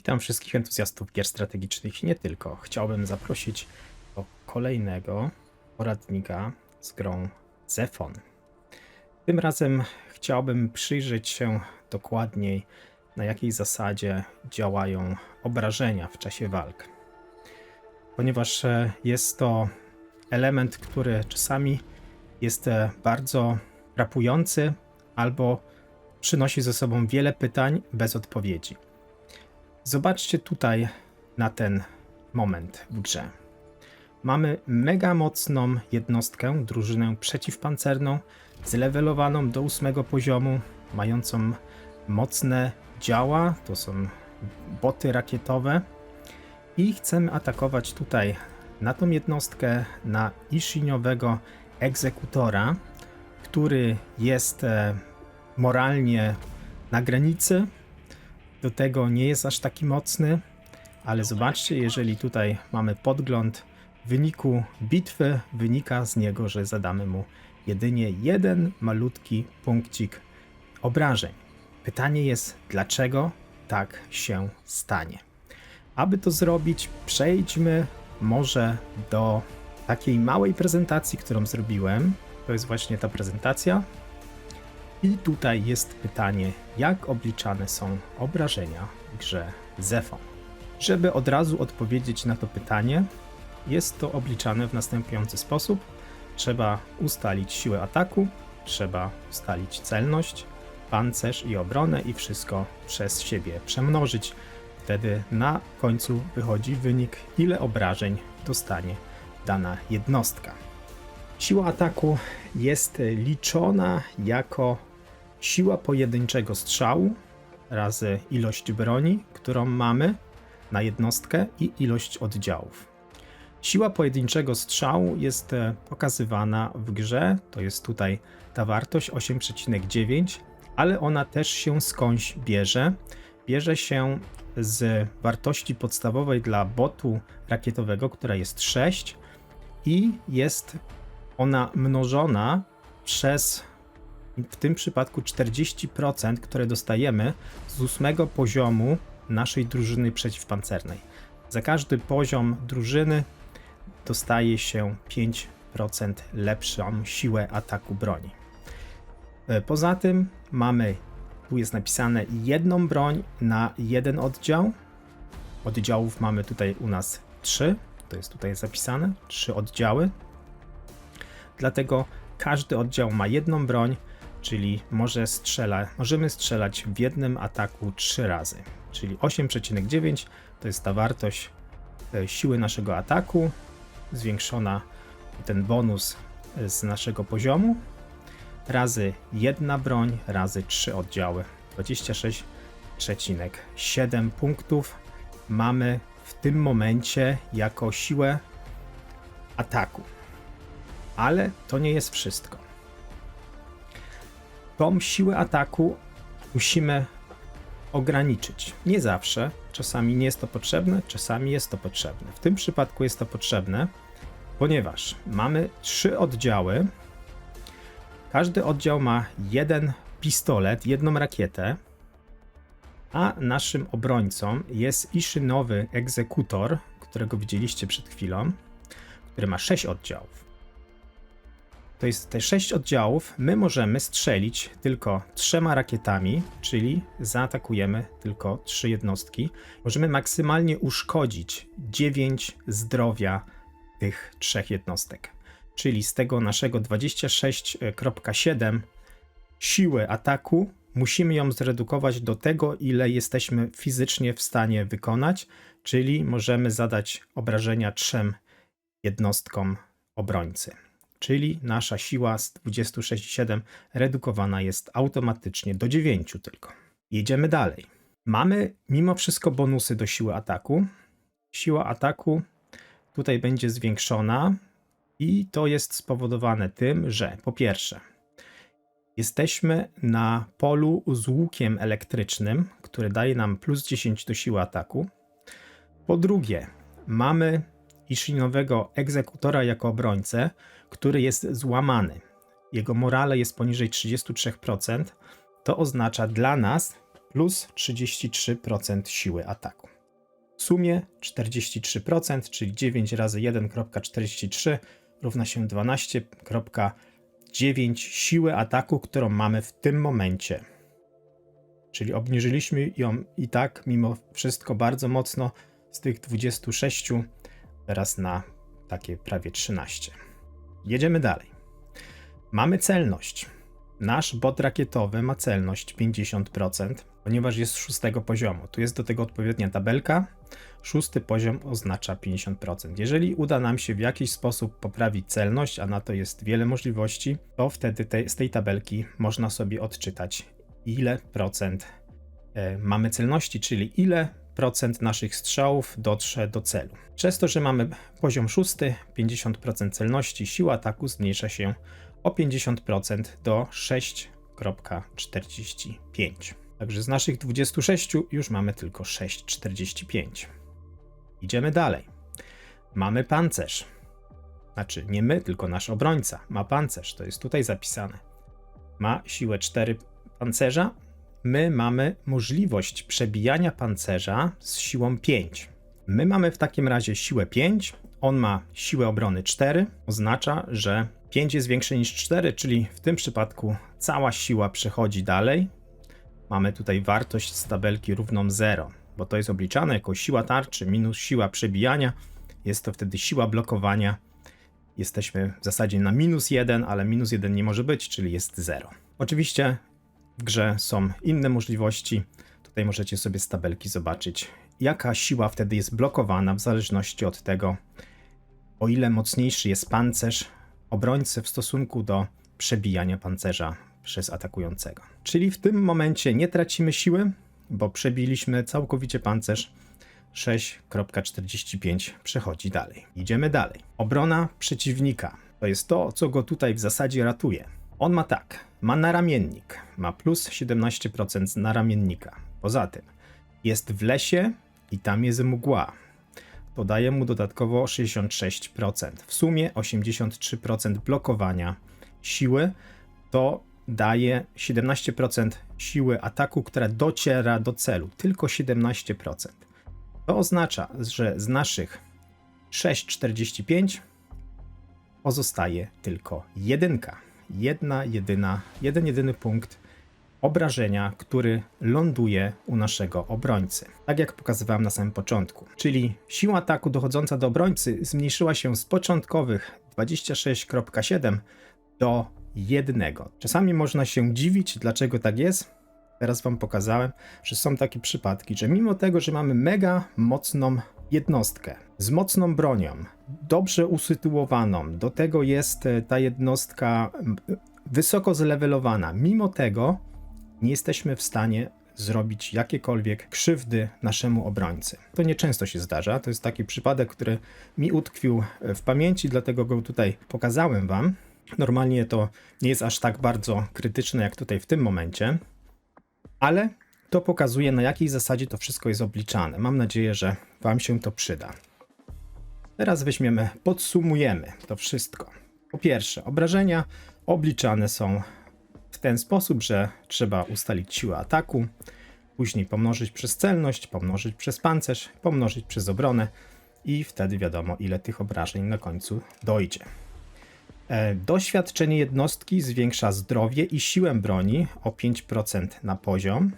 Witam wszystkich entuzjastów gier strategicznych i nie tylko. Chciałbym zaprosić do kolejnego poradnika z grą Zefon. Tym razem chciałbym przyjrzeć się dokładniej, na jakiej zasadzie działają obrażenia w czasie walk. Ponieważ e, jest to element, który czasami jest e, bardzo rapujący albo przynosi ze sobą wiele pytań bez odpowiedzi. Zobaczcie tutaj na ten moment w grze. Mamy mega mocną jednostkę, drużynę przeciwpancerną, zlevelowaną do ósmego poziomu, mającą mocne działa, to są boty rakietowe i chcemy atakować tutaj na tą jednostkę, na Ishiniowego egzekutora, który jest e, moralnie na granicy, do tego nie jest aż taki mocny, ale zobaczcie, jeżeli tutaj mamy podgląd wyniku bitwy, wynika z niego, że zadamy mu jedynie jeden malutki punkcik obrażeń. Pytanie jest, dlaczego tak się stanie? Aby to zrobić, przejdźmy może do takiej małej prezentacji, którą zrobiłem. To jest właśnie ta prezentacja. I tutaj jest pytanie, jak obliczane są obrażenia w grze Zefon. Żeby od razu odpowiedzieć na to pytanie, jest to obliczane w następujący sposób. Trzeba ustalić siłę ataku, trzeba ustalić celność, pancerz i obronę i wszystko przez siebie przemnożyć. Wtedy na końcu wychodzi wynik, ile obrażeń dostanie dana jednostka. Siła ataku jest liczona jako siła pojedynczego strzału razy ilość broni, którą mamy na jednostkę i ilość oddziałów. Siła pojedynczego strzału jest e, pokazywana w grze, to jest tutaj ta wartość 8,9, ale ona też się skądś bierze. Bierze się z wartości podstawowej dla botu rakietowego, która jest 6 i jest ona mnożona przez w tym przypadku 40%, które dostajemy z ósmego poziomu naszej drużyny przeciwpancernej. Za każdy poziom drużyny dostaje się 5% lepszą siłę ataku broni. E, Poza tym mamy, tu jest napisane jedną broń na jeden oddział. Oddziałów mamy tutaj u nas 3, to jest tutaj zapisane, 3 oddziały. Dlatego każdy oddział ma jedną broń, czyli może strzela, możemy strzelać w jednym ataku 3 razy. Czyli 8,9 to jest ta wartość e, siły naszego ataku, zwiększona ten bonus e, z naszego poziomu, razy jedna broń, razy 3 oddziały. 26,7 punktów mamy w tym momencie jako siłę ataku. Ale to nie jest wszystko tą siłę ataku musimy ograniczyć. Nie zawsze, czasami nie jest to potrzebne, czasami jest to potrzebne. W tym przypadku jest to potrzebne, ponieważ mamy trzy oddziały. Każdy oddział ma jeden pistolet, jedną rakietę, a naszym obrońcą jest Iszynowy egzekutor, którego widzieliście przed chwilą, który ma sześć oddziałów to jest te sześć oddziałów, my możemy strzelić tylko trzema rakietami, czyli zaatakujemy tylko trzy jednostki. Możemy maksymalnie uszkodzić 9 zdrowia tych trzech jednostek. Czyli z tego naszego 26.7 siły ataku musimy ją zredukować do tego, ile jesteśmy fizycznie w stanie wykonać, czyli możemy zadać obrażenia trzem jednostkom obrońcy czyli nasza siła z 26,7 redukowana jest automatycznie do 9 tylko. Jedziemy dalej. Mamy mimo wszystko bonusy do siły ataku. Siła ataku tutaj będzie zwiększona i to jest spowodowane tym, że po pierwsze jesteśmy na polu z łukiem elektrycznym, który daje nam plus 10 do siły ataku. Po drugie, mamy Ishinowego egzekutora jako obrońcę, który jest złamany. Jego morale jest poniżej 33%. To oznacza dla nas plus 33% siły ataku. sumie 43%, czyli 9 razy 1.43 równa się 12.9 siły ataku, którą mamy w tym momencie. Czyli obniżyliśmy ją i tak mimo wszystko bardzo mocno z tych 26 teraz na takie prawie 13. Jedziemy dalej. Mamy celność. Nasz bot rakietowy ma celność 50%, ponieważ jest z szóstego poziomu. Tu jest do tego odpowiednia tabelka. Szósty poziom oznacza 50%. Jeżeli uda nam się w jakiś sposób poprawić celność, a na to jest wiele możliwości, to wtedy te, z tej tabelki można sobie odczytać, ile procent e, mamy celności, czyli ile procent naszych strzałów dotrze do celu. Przez to, że mamy poziom szósty, 50% celności, siła ataku zmniejsza się o 50% do 6,45. Także z naszych 26 już mamy tylko 6,45. Idziemy dalej. Mamy pancerz. Znaczy, nie my, tylko nasz obrońca ma pancerz, to jest tutaj zapisane. Ma siłę 4 pancerza. My mamy możliwość przebijania pancerza z siłą 5. My mamy w takim razie siłę 5, on ma siłę obrony 4. Oznacza, że 5 jest większe niż 4, czyli w tym przypadku cała siła przechodzi dalej. Mamy tutaj wartość z tabelki równą 0, bo to jest obliczane jako siła tarczy minus siła przebijania. Jest to wtedy siła blokowania. Jesteśmy w zasadzie na minus 1, ale minus 1 nie może być, czyli jest 0. Oczywiście grze są inne możliwości. Tutaj możecie sobie z tabelki zobaczyć, jaka siła wtedy jest blokowana w zależności od tego, o ile mocniejszy jest pancerz obrońcy w stosunku do przebijania pancerza przez atakującego. Czyli w tym momencie nie tracimy siły, bo przebiliśmy całkowicie pancerz. 6.45 przechodzi dalej. Idziemy dalej. Obrona przeciwnika to jest to, co go tutaj w zasadzie ratuje. On ma tak, ma naramiennik, ma plus 17% z naramiennika. Poza tym jest w lesie i tam jest mgła. To daje mu dodatkowo 66%. W sumie 83% blokowania siły to daje 17% siły ataku, która dociera do celu. Tylko 17%. To oznacza, że z naszych 6,45 pozostaje tylko jedynka. Jedna jedyna, jeden jedyny punkt obrażenia, który ląduje u naszego obrońcy. Tak jak pokazywałem na samym początku. Czyli siła ataku dochodząca do obrońcy zmniejszyła się z początkowych 26,7 do 1. Czasami można się dziwić, dlaczego tak jest. Teraz wam pokazałem, że są takie przypadki, że mimo tego, że mamy mega mocną jednostkę z mocną bronią, dobrze usytuowaną, do tego jest e, ta jednostka wysoko zlevelowana, mimo tego nie jesteśmy w stanie zrobić jakiekolwiek krzywdy naszemu obrońcy. To nieczęsto się zdarza. To jest taki przypadek, który mi utkwił w pamięci, dlatego go tutaj pokazałem Wam. Normalnie to nie jest aż tak bardzo krytyczne jak tutaj w tym momencie, ale to pokazuje na jakiej zasadzie to wszystko jest obliczane. Mam nadzieję, że Wam się to przyda. Teraz weźmiemy, podsumujemy to wszystko. Po pierwsze, obrażenia obliczane są w ten sposób, że trzeba ustalić siłę ataku, później pomnożyć przez celność, pomnożyć przez pancerz, pomnożyć przez obronę i wtedy wiadomo, ile tych obrażeń na końcu dojdzie. E, doświadczenie jednostki zwiększa zdrowie i siłę broni o 5% na poziom.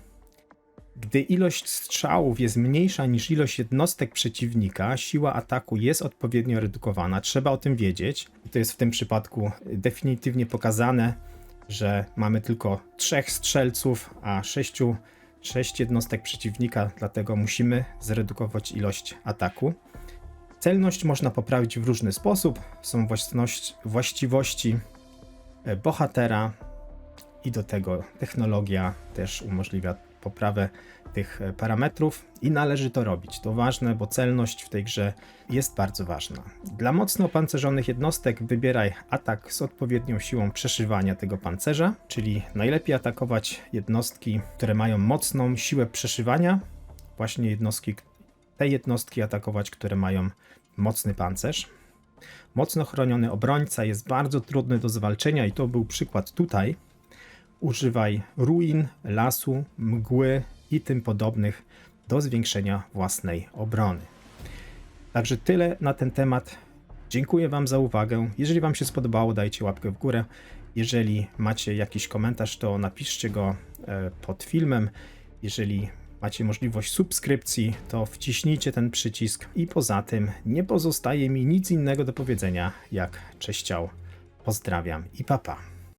Gdy ilość strzałów jest mniejsza niż ilość jednostek przeciwnika, siła ataku jest odpowiednio redukowana. Trzeba o tym wiedzieć. To jest w tym przypadku definitywnie pokazane że mamy tylko trzech strzelców, a sześciu, sześć jednostek przeciwnika, dlatego musimy zredukować ilość ataku. Celność można poprawić w różny sposób. Są właściwości e, bohatera i do tego technologia też umożliwia poprawę tych e, parametrów i należy to robić. To ważne, bo celność w tej grze jest bardzo ważna. Dla mocno opancerzonych jednostek wybieraj atak z odpowiednią siłą przeszywania tego pancerza, czyli najlepiej atakować jednostki, które mają mocną siłę przeszywania, właśnie jednostki, te jednostki atakować, które mają mocny pancerz. Mocno chroniony obrońca jest bardzo trudny do zwalczenia i to był przykład tutaj. Używaj ruin, lasu, mgły i tym podobnych do zwiększenia własnej obrony. Także tyle na ten temat. Dziękuję Wam za uwagę. Jeżeli Wam się spodobało, dajcie łapkę w górę. Jeżeli macie jakiś komentarz, to napiszcie go e, pod filmem. Jeżeli macie możliwość subskrypcji, to wciśnijcie ten przycisk. I poza tym nie pozostaje mi nic innego do powiedzenia, jak cześciał. Pozdrawiam i papa.